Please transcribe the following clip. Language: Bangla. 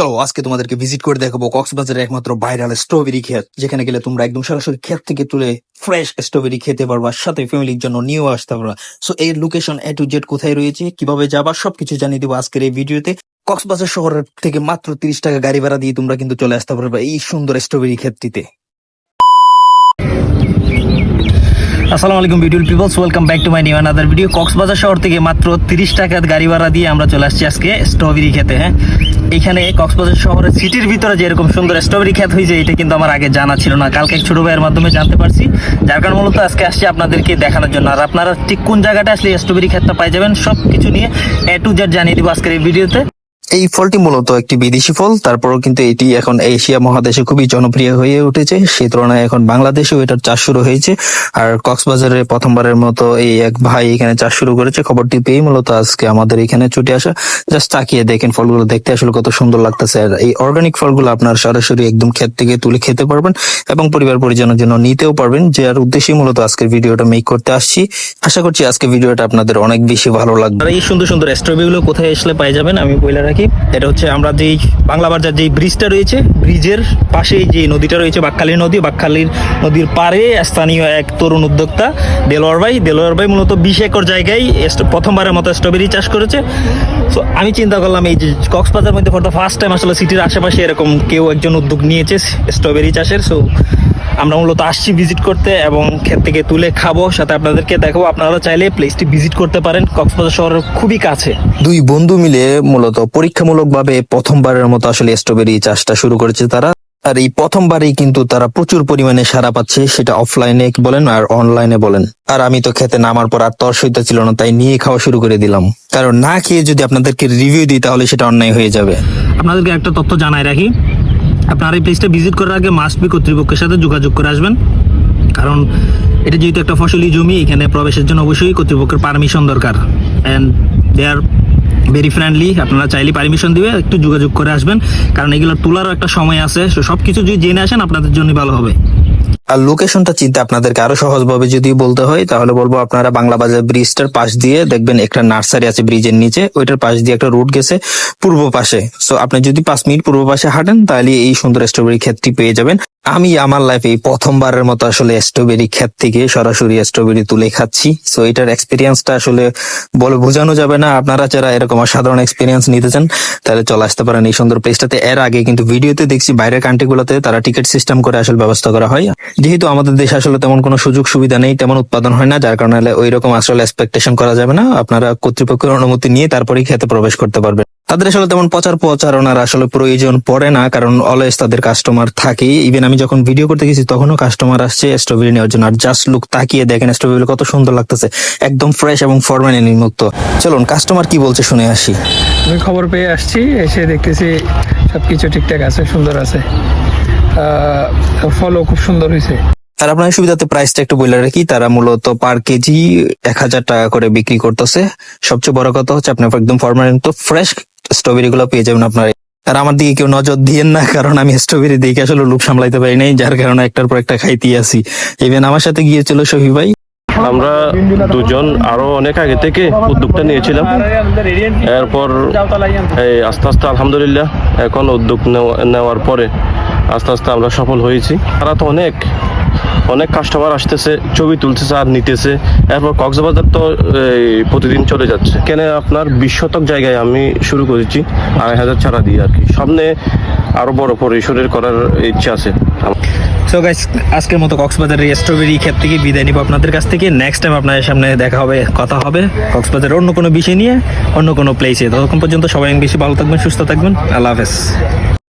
চলো, আজকে তোমাদেরকে ভিজিট করে দেখাবো কক্সবাজারের একমাত্র ভাইরাল স্ট্রবেরি ক্ষেত, যেখানে গেলে তোমরা একদম সরাসরি ক্ষেত থেকে তুলে ফ্রেশ স্ট্রবেরি খেতে পারবা, সাথে ফ্যামিলির জন্য নিয়েও আসতে পারবা। সো এর লোকেশন এ টু জেড কোথায় রয়েছে, কীভাবে যাবা, সবকিছু জানিয়ে দেবো আজকের এই ভিডিওতে। কক্সবাজার শহরের থেকে মাত্র তিরিশ টাকা গাড়ি ভাড়া দিয়ে তোমরা কিন্তু চলে আসতে পারবে এই সুন্দর স্ট্রবেরি ক্ষেতটিতে। আসসালামু আলাইকুম beautiful peoples welcome back to my new another video Cox's Bazar শহর থেকে মাত্র তিরিশ টাকা গাড়ি ভাড়া দিয়ে আমরা চলে আসছি আজকে স্ট্রবেরি খেতে হ্যাঁ? এখানে কক্সবাজার শহরের সিটির ভিতরে যে এরকম সুন্দর স্ট্রবেরি খেত হয়েছে, এটা কিন্তু আমার আগে জানা ছিল না। কালকে এক ছোট ভাইয়ের মাধ্যমে জানতে পারছি। যার কারণ মূলত আজকে আসছি আপনাদেরকে দেখানোর জন্য। আর আপনারা ঠিক কোন জায়গাটা আসলে স্ট্রবেরি খেতটা পাই যাবেন সব কিছু নিয়ে এ টু জেড জানিয়ে দিব আজকের এই ভিডিওতে এই ফলটি মূলত একটি বিদেশি ফল, তারপরও কিন্তু এটি এখন এশিয়া মহাদেশে খুবই জনপ্রিয় হয়ে উঠেছে। সেই তুলনায় এখন বাংলাদেশেও এটার চাষ শুরু হয়েছে। আর কক্সবাজারে প্রথমবারের মতো এই এক ভাই এখানে চাষ শুরু করেছে। খবরটি পেয়ে মূলত আজকে আমাদের এখানে ছুটে আসা। জাস্ট তাকিয়ে দেখেন ফলগুলো দেখতে আসলে কত সুন্দর লাগতেছে। আর এই অর্গানিক ফলগুলো আপনার সরাসরি একদম ক্ষেত থেকে তুলে খেতে পারবেন এবং পরিবার পরিজনের জন্য নিতেও পারবেন। যে আর উদ্দেশ্যে মূলত আজকের ভিডিওটা মেক করতে আসছি। আশা করছি আজকে ভিডিওটা আপনাদের অনেক বেশি ভালো লাগবে। আর এই সুন্দর সুন্দর স্ট্রবেরি গুলো কোথায় আসলে পাই যাবেন আমি বলে রাখি। এটা হচ্ছে আমরা যেই বাংলা বাজার যেই ব্রিজটা রয়েছে ব্রিজের পাশেই যে নদীটা রয়েছে বাক্কালী নদী বাক্কালীর নদীর পারে স্থানীয় এক তরুণ উদ্যোক্তা দেলোয়ার ভাই। দেলোয়ার ভাই মূলত বিশ একর জায়গায় প্রথমবারের মতো স্ট্রবেরি চাষ করেছে। তো আমি চিন্তা করলাম, এই যে কক্সবাজার মধ্যে ফর ফার্স্ট টাইম আসলে সিটির আশেপাশে এরকম কেউ একজন উদ্যোগ নিয়েছে স্ট্রবেরি চাষের। সো আমরা মূলত আসছি ভিজিট করতে এবং ক্ষেত থেকে তুলে খাব, সাথে আপনাদেরকে দেখাবো। আপনারা চাইলে প্লেসটি ভিজিট করতে পারেন। কক্সবাজার শহরের খুবই কাছে। দুই বন্ধু মিলে মূলত পরীক্ষামূলকভাবে প্রথমবারের মতো আসলে স্ট্রবেরি চাষটা শুরু করেছে তারা। আর এই প্রথমবারেই কিন্তু তারা প্রচুর পরিমাণে সারা পাচ্ছে, সেটা অফলাইনে বলেন আর অনলাইনে বলেন। আর আমি তো খেতে নামার পর আর তর সইতে ছিল না, তাই নিয়ে খাওয়া শুরু করে দিলাম। কারণ না খেয়ে যদি আপনাদেরকে রিভিউ দিই, তাহলে সেটা অন্যায় হয়ে যাবে। আপনাদেরকে একটা তথ্য জানাই রাখি। আপনার এই প্লেসটা ভিজিট করার আগে মাস্ট বি কর্তৃপক্ষের সাথে যোগাযোগ করে আসবেন। কারণ এটা যেহেতু একটা ফসলি জমি, এখানে প্রবেশের জন্য অবশ্যই কর্তৃপক্ষের পারমিশন দরকার। And they are very friendly আপনারা চাইলে পারমিশন দিবে একটু যোগাযোগ করে আসবেন। কারণ এগুলো তোলারও একটা সময় আছে So, সবকিছু যদি জেনে আসেন আপনাদের জন্য ভালো হবে। আর লোকেশনটা চিন্তা আপনাদেরকে আরও সহজভাবে যদি বলতে হয় তাহলে বলব আপনারা বাংলা বাজার ব্রিজটার পাশ দিয়ে দেখবেন একটা নার্সারি আছে ব্রিজের নিচে ওইটার পাশ দিয়ে একটা রুট গেছে পূর্ব পাশে। সো আপনি যদি পাঁচ মিনিট পূর্ব পাশে হাঁটেন তাহলে এই সুন্দর স্ট্রবেরি ক্ষেতটি পেয়ে যাবেন। আমি আমার লাইফে প্রথমবারের মতো আসলে স্ট্রবেরি ক্ষেত থেকে সরাসরি স্ট্রবেরি তুলে খাচ্ছি। সো এটার এক্সপিরিয়েন্সটা আসলে বলে বোঝানো যাবে না। আপনারা যারা এরকম সাধারণ এক্সপিরিয়েন্স নিতে চান, তাহলে চলে আসতে পারেন এই সুন্দর প্লেসটাতে এর আগে কিন্তু ভিডিওতে দেখছি বাইরের কান্ট্রিগুলোতে তারা টিকিট সিস্টেম করে আসলে ব্যবস্থা করা হয়। যেহেতু আমাদের দেশে আসলে তেমন কোনো সুযোগ সুবিধা নেই, তেমন উৎপাদন হয় না, যার কারণে ওই রকম আসলে এক্সপেকটেশন করা যাবে না। আপনারা কর্তৃপক্ষের অনুমতি নিয়ে তারপরেই খেতে প্রবেশ করতে পারবেন। তাদের আসলে তেমন প্রচার প্রচারণার আসলে প্রয়োজন পড়ে না কারণ অলওয়েজ তাদের কাস্টমার থাকে ইভেন আমি যখন ভিডিও করতে গেছি তখনও কাস্টমার আসছে স্ট্রবেরি নেওয়ার জন্য। আর জাস্ট লুক তাকিয়ে দেখেন স্ট্রবেরি কত সুন্দর লাগতেছে। একদম ফ্রেশ এবং ফরম্যানি মুক্ত চলুন কাস্টমার কি বলছে শুনে আসি। আমি খবর পেয়ে আসছি এসে দেখতেছি সব কিছু ঠিকঠাক আছে সুন্দর আছে। ফলও খুব সুন্দর হয়েছে। আর আপনার সুবিধাতে প্রাইসটা একটু বলে রাখি। তারা মূলত পার কেজি এক হাজার টাকা করে বিক্রি করতেছে। সবচেয়ে বড় কথা হচ্ছে আপনি একদম ফরমালিন তো ফ্রেশ স্ট্রবেরি গুলো পেয়ে যাবেন আপনার। আর আমার দিকে কেউ নজর দিয়েন না, কারণ আমি স্ট্রবেরি দেখে আসলে লোক সামলাইতে পারি নাই, যার কারণে একটার পর একটা খাইতে আসি। ইভেন আমার সাথে গিয়েছিল শফি ভাই। আমরা দুজন আরও অনেক আগে থেকে উদ্যোগটা নিয়েছিলাম। এরপর এই আস্তে আস্তে আলহামদুলিল্লাহ এখন উদ্যোগ নেওয়া- নেওয়ার পরে আস্তে আস্তে আমরা সফল হয়েছি। তারা তো অনেক অনেক কাস্টমার আসতেছে, ছবি তুলতেছে আর নিতেছে। এরপর কক্সবাজার তো প্রতিদিন চলে যাচ্ছে। কেন আপনার বিশ শতক জায়গায় আমি শুরু করেছি, আড়াই হাজার ছাড়া দিয়ে আর কি। সামনে আরও বড় পরিসরের করার ইচ্ছা আছে। সো গাইস আজকের মতো কক্সবাজারের স্ট্রবেরি ক্ষেত থেকে বিদায় নিব আপনাদের কাছ থেকে। নেক্সট টাইম আপনাদের সামনে দেখা হবে, কথা হবে কক্সবাজারের অন্য কোনো বিষয় নিয়ে, অন্য কোনো প্লেসে ততক্ষণ পর্যন্ত সবাই বেশি ভালো থাকবেন, সুস্থ থাকবেন। আল্লাহ হাফেজ।